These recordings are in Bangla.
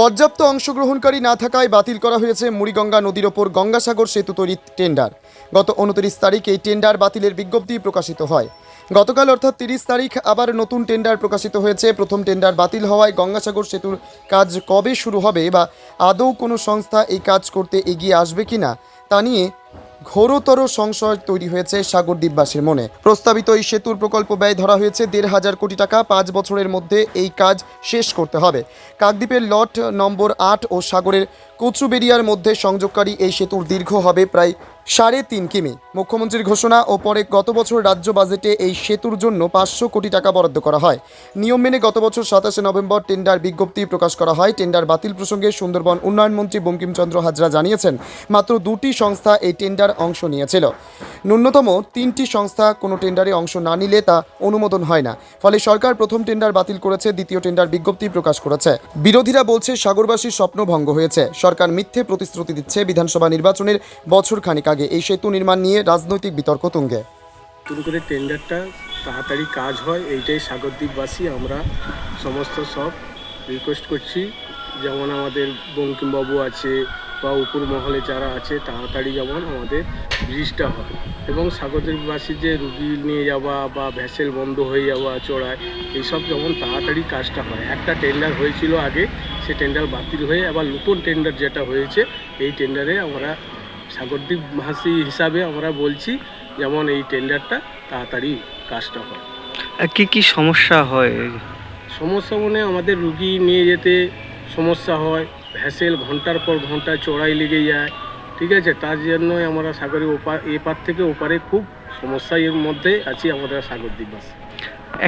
পর্যাপ্ত অংশগ্রহণকারী না থাকায় বাতিল করা হয়েছে মুড়িগঙ্গা নদীর ওপর গঙ্গাসাগর সেতু তৈরির টেন্ডার। গত উনত্রিশ তারিখ এই টেন্ডার বাতিলের বিজ্ঞপ্তি প্রকাশিত হয়। গতকাল অর্থাৎ তিরিশ তারিখ আবার নতুন টেন্ডার প্রকাশিত হয়েছে। প্রথম টেন্ডার বাতিল হওয়ায় গঙ্গাসাগর সেতুর কাজ কবে শুরু হবে বা আদৌ কোনো সংস্থা এই কাজ করতে এগিয়ে আসবে কি না তা নিয়ে ঘোরতর সংশয় তৈরি হয়েছে সাগরদ্বীপবাসীর মনে। প্রস্তাবিত এই সেতুর প্রকল্প ব্যয় ধরা হয়েছে দেড় হাজার কোটি টাকা। পাঁচ বছরের মধ্যে এই কাজ শেষ করতে হবে। কাকদ্বীপের লট নম্বর আট ও সাগরের কচুবেরিয়ার মধ্যে সংযোগকারী এই সেতুর দীর্ঘ হবে প্রায় সাড়ে তিন কিমি। মুখ্যমন্ত্রীর ঘোষণা ও পরে গত বছর রাজ্য বাজেটে এই সেতুর জন্য পাঁচশো কোটি টাকা বরাদ্দ করা হয়। নিয়ম মেনে গত বছর সাতাশে নভেম্বর টেন্ডার বিজ্ঞপ্তি প্রকাশ করা হয়। টেন্ডার বাতিল প্রসঙ্গে সুন্দরবন উন্নয়নমন্ত্রী বঙ্কিমচন্দ্র হাজরা জানিয়েছেন, মাত্র দুটি সংস্থা এই টেন্ডার অংশ নিয়েছিল। ন্যূনতম তিনটি সংস্থা কোনো টেন্ডারে অংশ না নিলে তা অনুমোদন হয় না। ফলে সরকার প্রথম টেন্ডার বাতিল করেছে, দ্বিতীয় টেন্ডার বিজ্ঞপ্তি প্রকাশ করেছে। বিরোধীরা বলছে সাগরবাসীর স্বপ্ন ভঙ্গ হয়েছে। সরকার মিথ্যে প্রতিশ্রুতি দিচ্ছে বিধানসভা নির্বাচনের বছর খানিক আগে। এই সেতু নির্মাণ নিয়ে রাজনৈতিক বিতর্ক তুঙ্গে। শুরু করে টেন্ডারটা তাড়াতাড়ি কাজ হয়, এইটাই সাগরদ্বীপবাসী। আমরা সমস্ত সব রিকোয়েস্ট করছি। যেমন আমাদের বঙ্কিমবাবু আছে বা উপর মহলে যারা আছে তাড়াতাড়ি যেমন আমাদের ব্রিজটা হয়। এবং সাগরদ্বীপবাসী যে রুগী নিয়ে যাওয়া বা ভ্যাসেল বন্ধ হয়ে যাওয়া চড়ায় এইসব যেমন তাড়াতাড়ি কাজটা হয়। একটা টেন্ডার হয়েছিল আগে সে টেন্ডার বাতিল হয়ে আবার নতুন টেন্ডার যেটা হয়েছে এই টেন্ডারে আমরা সাগরদ্বীপবাসী হিসাবে আমরা বলছি যেমন এই টেন্ডারটা তাড়াতাড়ি কাজটা হয়। আর কি কি সমস্যা হয়? সমস্যা মানে আমাদের রুগী নিয়ে যেতে সমস্যা হয় ভ্যাসেল ঘণ্টার পর ঘণ্টা চড়াই লেগে যায়। ঠিক আছে? তার জন্যই আমরা সাগরের ওপার এপার থেকে ওপারে খুব সমস্যা এর মধ্যে আছি আমাদের সাগর সাগরদ্বীপবাসী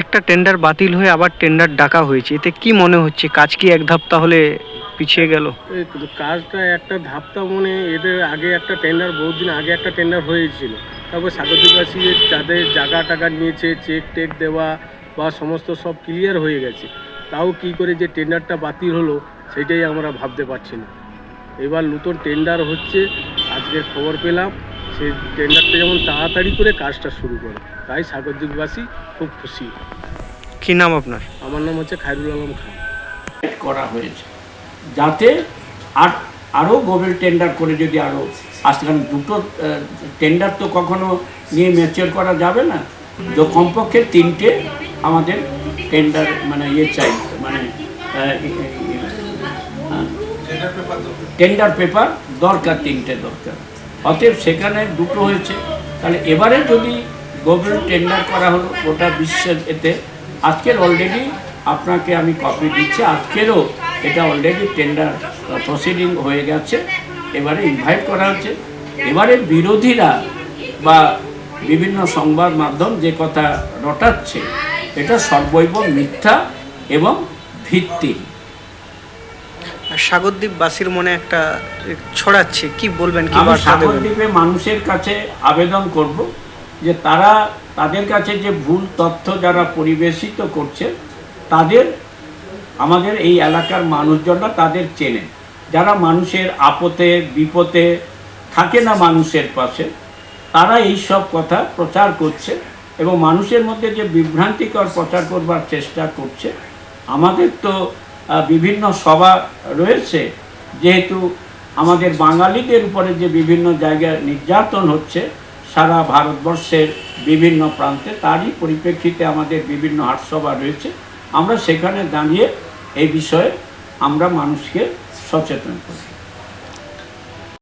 একটা টেন্ডার বাতিল হয়ে আবার টেন্ডার ডাকা হয়েছে। এতে কি মনে হচ্ছে? কাজ কি এক ধাপ তাহলে পিছিয়ে গেল? কাজটা একটা ধাপটা মনে এদের আগে একটা টেন্ডার বহুদিন আগে একটা টেন্ডার হয়েছিল। তারপর সাগরদ্বীপবাসী যাদের জায়গা টাকা নিয়েছে চেক টেক দেওয়া বা সমস্ত সব ক্লিয়ার হয়ে গেছে। তাও কি করে যে টেন্ডারটা বাতিল হলো সেটাই আমরা ভাবতে পারছি না। এবার নতুন টেন্ডার হচ্ছে আজকে খবর পেলাম সেই টেন্ডারটা যেমন তাড়াতাড়ি করে কাজটা শুরু করে তাই সাগরদ্বীপবাসী খুব খুশি। কি নাম আপনার? আমার নাম হচ্ছে খায়রুল আলম খান। করা হয়েছে যাতে আর আরও গভীর টেন্ডার করে যদি আরও আসতে কারণ দুটো টেন্ডার তো কখনো নিয়ে ম্যাচিওর করা যাবে না। তো কমপক্ষে তিনটে আমাদের টেন্ডার মানে ইয়ে চাই মানে টেন্ডার পেপার দরকার। তিনটে দরকার। অতএব সেখানে দুটো হয়েছে। তাহলে এবারে যদি গভীর টেন্ডার করা হলো, গোটা বিশ্বের এতে, আজকের অলরেডি আপনাকে আমি কপি দিচ্ছি। আজকেরও এটা অলরেডি টেন্ডার প্রসিডিং হয়ে গেছে। এবারে ইনভাইট করা হচ্ছে। এবারে বিরোধীরা বা বিভিন্ন সংবাদ মাধ্যম যে কথা রটাচ্ছে, এটা সর্বৈব মিথ্যা এবং ভিত্তি সাগরদ্বীপবাসীর মনে একটা ছড়াচ্ছে কি বলবেন কি সাগরদ্বীপে মানুষের কাছে আবেদন করব যে তারা তাদের কাছে যে ভুল তথ্য যারা পরিবেশিত করছে তাদের আমাদের এই এলাকার মানুষজনরা তাদের চেনে। যারা মানুষের আপদে বিপদে থাকে না মানুষের পাশে তারা এই সব কথা প্রচার করছে এবং মানুষের মধ্যে যে বিভ্রান্তিকর প্রচার করবার চেষ্টা করছে আমাদের তো বিভিন্ন সভা রয়েছে, যেহেতু আমাদের বাঙালিদের উপরে যে বিভিন্ন জায়গায় নির্যাতন হচ্ছে, সারা ভারতবর্ষের বিভিন্ন প্রান্তে তারই পরিপ্রেক্ষিতে আমাদের বিভিন্ন হাটসভা রয়েছে, আমরা সেখানে দাঁড়িয়ে এই বিষয়ে আমরা মানুষকে সচেতন করি।